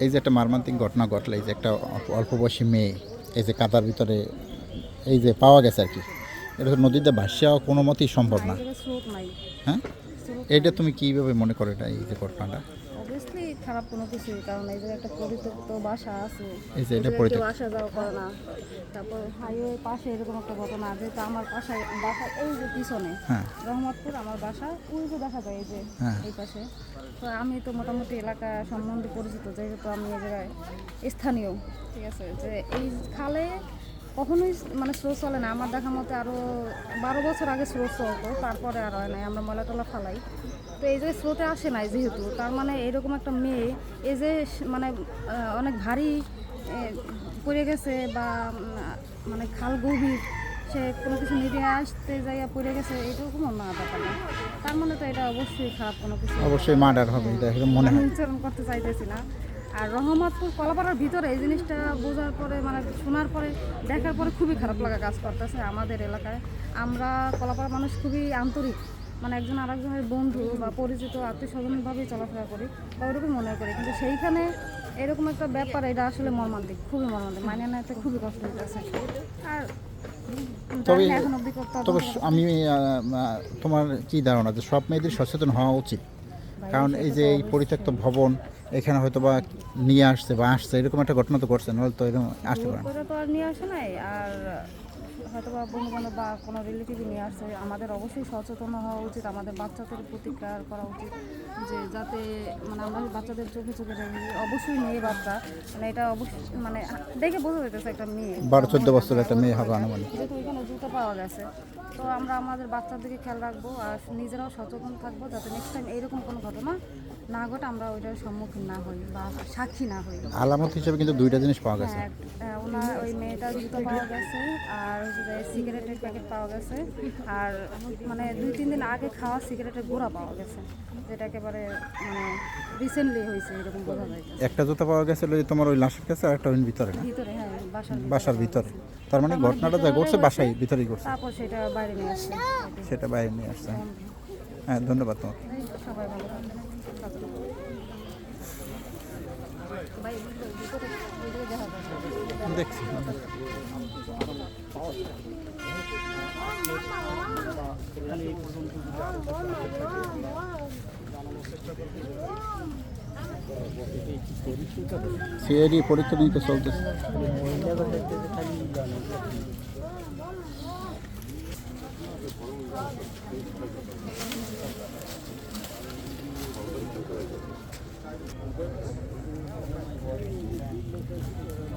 এই যে একটা মারমান্তিক ঘটনা ঘটলো এই যে একটা অল্প- বয়সী মেয়ে এই যে কাদার ভিতরে এই যে পাওয়া গেছে আর কি এটা তো নদীতে ভাসিয়া কোনো মতেই সম্ভব না। হ্যাঁ? এটা এইটা তুমি কীভাবে মনে করো এটা এই যে ঘটনাটা? অবভিয়াসলি খারাপ কোনো কিছুই কারণ এই জায়গায় একটা পরিত্যক্ত বাসা আছে। এই যে এটা পরিত্যক্ত। আসা যাওয়া করে না। তারপর হাইওয়ে পাশে এরকম একটা ঘটনা যেহেতু আমার বাসায় বাসা এই যে পিছনে হ্যাঁ। রহমতপুর আমার বাসা ওই যে দেখা যায় এই যে হ্যাঁ। এই পাশে। তো আমি তো মোটামুটি এলাকা সম্বন্ধে পরিচিত যেহেতু আমি এই জায়গায় স্থানীয় ঠিক আছে? যে এই খালে কখনোই মানে স্রোত চলে না। আমার দেখা মতে আরও বারো বছর আগে স্রোত চলতো তারপরে আর হয় নাই। আমরা ময়লা টলা ফালাই। তো এই যে স্রোতে আসে নাই যেহেতু তার মানে এরকম একটা মেয়ে এই যে মানে অনেক ভারী পড়ে গেছে বা মানে খাল গভীর সে কোনো কিছু নিতে আসতে যাইয়া পড়ে গেছে এরকম না ব্যাপার না। তার মানে তো এটা অবশ্যই খারাপ কোনো কিছু। অবশ্যই মার্ডার হবে এটা মনে হয়। উচ্চারণ করতে চাইতেছি না। আর রহমতপুর কলাপাড়ার ভিতরে এই জিনিসটা বোঝার পরে মানে শোনার পরে দেখার পরে খুবই খারাপ লাগা কাজ করতেছে আমাদের এলাকায়। আমরা কলাপাড়ার মানুষ খুবই আন্তরিক মানে একজন আরেকজনের বন্ধু বা পরিচিত আত্মীয় স্বজনভাবেই চলাফেরা করি বা ওরকম মনে করি। কিন্তু সেইখানে এরকম একটা ব্যাপার এটা আসলে মর্মান্তিক খুবই মর্মান্তিক মানে নিতে খুবই কষ্ট হইতেছে। আর তবে- তবে আমি তোমার কি ধারণা যে সব মেয়েদের সচেতন হওয়া উচিত? কারণ এই যে এই পরিত্যক্ত ভবন এখানে হয়তো বা নিয়ে আসছে বা আসছে এরকম একটা ঘটনা তো ঘটছে নাহলে তো এরকম আসতে পারে না। তো আর নিয়ে আসে নাই আর হয়তো বা বন্ধু বান্ধব বা কোনো রিলেটিভ নিয়ে আসছে আমাদের অবশ্যই সচেতন হওয়া উচিত আমাদের বাচ্চাদের প্রতিকার করা উচিত যে যাতে মানে আমরা বাচ্চাদের চোখে চোখে রাখি অবশ্যই মেয়ে বাচ্চা মানে এটা অবশ্যই মানে দেখে বোঝা যেতেছে একটা মেয়ে। বারো চোদ্দ বছরের একটা মেয়ে হবে আনুমানিক। যেহেতু এখানে জুতো পাওয়া গেছে তো আমরা আমাদের বাচ্চার দিকে খেয়াল রাখব আর নিজেরাও সচেতন থাকব যাতে নেক্সট টাইম এইরকম কোনো ঘটনা না ঘটে আমরা ওইটার সম্মুখীন না হই বা সাক্ষী না হই। আলামত হিসেবে কিন্তু দুইটা জিনিস পাওয়া গেছে। হ্যাঁ, ওনার ওই মেয়েটার জুতো পাওয়া গেছে আর সিগারেটের প্যাকেট পাওয়া গেছে। আর মানে দুই তিন দিন আগে খাওয়া সিগারেটের গোড়া পাওয়া গেছে যেটা একেবারে মানে রিসেন্টলি হয়েছে এরকম বোঝা যায়। একটা জুতো পাওয়া গেছিল ওই তোমার ওই লাশের কাছে আর একটা ওই ভিতরে ভিতরে হ্যাঁ বাসার ভিতরে। তার মানে ঘটনাটা যা ঘটছে বাসায় ভিতরেই ঘটছে। তারপর সেটা বাইরে নিয়ে আসছে। সেটা বাইরে নিয়ে আসছে। হ্যাঁ ধন্যবাদ তোমাকে। সবাই ভালো সিআইডি পরীক্ষা নিতে চলতেছে